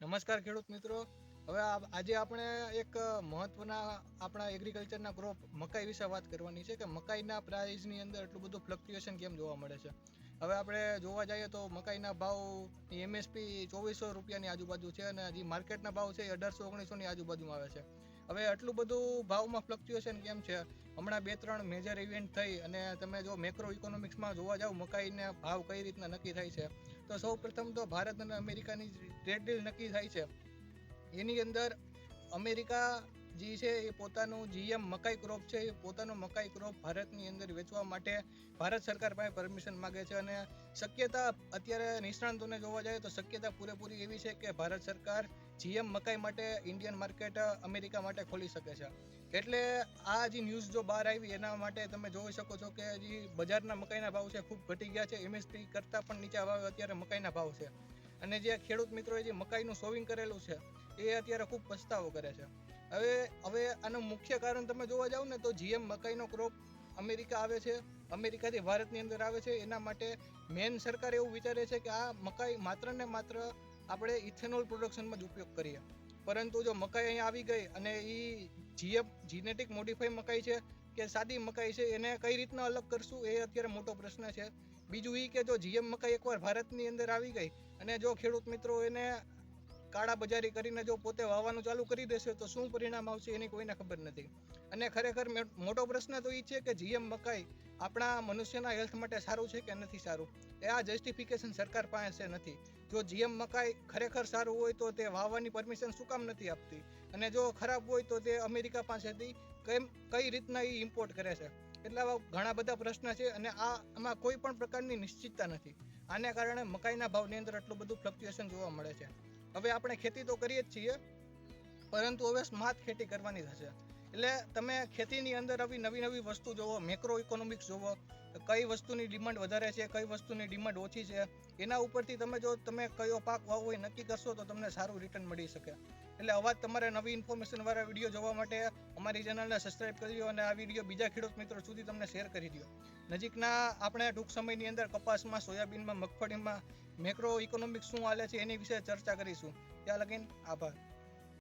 નમસ્કાર ખેડૂત મિત્રો. હવે આજે આપણે એક મહત્વના આપણા એગ્રીકલ્ચરના ક્રોપ મકાઈ વિશે વાત કરવાની છે કે મકાઈના પ્રાઇઝની અંદર એટલું બધું ફ્લક્ચ્યુએશન કેમ જોવા મળે છે? હવે આપણે જોવા જઈએ તો મકાઈના ભાવ એમએસપી ચોવીસો રૂપિયાની આજુબાજુ છે અને હજી માર્કેટના ભાવ છે એ અઢારસો, ઓગણીસોની આજુબાજુમાં આવે છે. હવે આટલું બધું ભાવમાં ફ્લક્ચ્યુએશન કેમ છે? હમણાં બે, ત્રણ મેજર ઇવેન્ટ થઈ અને તમે જો મેક્રો ઇકોનોમિક્સમાં જોવા જાવ મકાઈને ભાવ કઈ રીતના નક્કી થાય છે? તો સૌ પ્રથમ તો ભારત અને અમેરિકાની ટ્રેડ ડીલ નક્કી થાય છે. એની અંદર અમેરિકા જે છે, એ પોતાનું જીએમ મકાઈ ક્રોપ છે, એ પોતાનો મકાઈ ક્રોપ ભારતની અંદર વેચવા માટે ભારત સરકાર પાસે પરમિશન માગે છે અને શક્યતા અત્યારે નિષ્ણાંતોને જોવા જાય તો શક્યતા પૂરેપૂરી એવી છે કે ભારત સરકાર જીએમ મકાઈ માટે ઇન્ડિયન માર્કેટ અમેરિકા માટે ખોલી શકે છે. એટલે આ જે ન્યૂઝ જો બહાર આવી એના માટે તમે જોઈ શકો છો કે હજી બજારના મકાઈના ભાવ છે ખૂબ ઘટી ગયા છે. એમએસપી કરતાં પણ નીચા ભાવે અત્યારે મકાઈના ભાવ છે. અને જે ખેડૂત મિત્રોએ જે મકાઈનું સોવિંગ કરેલું છે, એ અત્યારે ખૂબ પસ્તાવો કરે છે. હવે હવે આનું મુખ્ય કારણ તમે જોવા જાવ ને તો જીએમ મકાઈનો ક્રોપ અમેરિકા આવે છે, અમેરિકાથી ભારતની અંદર આવે છે, એના માટે મેન સરકાર એવું વિચારે છે કે આ મકાઈ માત્ર ને માત્ર આપણે ઇથેનોલ પ્રોડક્શનમાં જ ઉપયોગ કરીએ. પરંતુ જો મકાઈ અહીંયા આવી ગઈ અને એ જીએમ જીનેટિક મોડિફાઈ મકાઈ છે કે સાદી મકાઈ છે, એને કઈ રીતના અલગ કરશું એ અત્યારે મોટો પ્રશ્ન છે. બીજું એ કે જો જીએમ મકાઈ એકવાર ભારતની અંદર આવી ગઈ અને જો ખેડૂત મિત્રો એને કાળા બજારી કરીને જો પોતે વાવવાનું ચાલુ કરી દેશે, તો શું પરિણામ આવશે એની કોઈને ખબર નથી. અને ખરેખર મોટો પ્રશ્ન તો એ છે કે જીએમ મકાઈ આપણા મનુષ્યના હેલ્થ માટે સારું છે કે નથી સારું? એ આ જસ્ટિફિકેશન સરકાર પાસે નથી. જો જીએમ મકાઈ ખરેખર સારું હોય તો તે વાવવાની પરમિશન શું કામ નથી આપતી? અને જો ખરાબ હોય તો તે અમેરિકા પાસેથી કેમ, કઈ રીતના એ ઇમ્પોર્ટ કરે છે? એટલે ઘણા બધા પ્રશ્ન છે અને આ, આમાં કોઈ પણ પ્રકારની નિશ્ચિતતા નથી. આને કારણે મકાઈના ભાવની અંદર આટલું બધું ફ્લક્ચ્યુએશન જોવા મળે છે. હવે આપણે ખેતી તો કરીએ જ છીએ પરંતુ હવે સ્માર્ટ ખેતી કરવાની થશે એટલે તમે ખેતીની અંદર આવી નવી નવી વસ્તુ જોવો મેક્રો ઇકોનોમિક્સ જોવો કઈ વસ્તુની ડિમાન્ડ વધારે છે, કઈ વસ્તુની ડિમાન્ડ ઓછી છે, એના ઉપરથી તમે જો તમે કયો પાક વાવવો એ નક્કી કરશો તો તમને સારું રિટર્ન મળી શકે. એટલે અવાજ તમારે નવી ઇન્ફોર્મેશન વાળા વીડિયો જોવા માટે અમારી ચેનલને સબસ્ક્રાઇબ કરી દો અને આ વીડિયો બીજા ખેડૂત મિત્રો સુધી તમને શેર કરી દો. નજીકના આપણે ટૂંક સમયની અંદર કપાસમાં, સોયાબીનમાં, મગફળીમાં મેક્રો ઇકોનોમિક્સ શું હાલે છે એની વિશે ચર્ચા કરીશું. ત્યાં લગીન આભાર.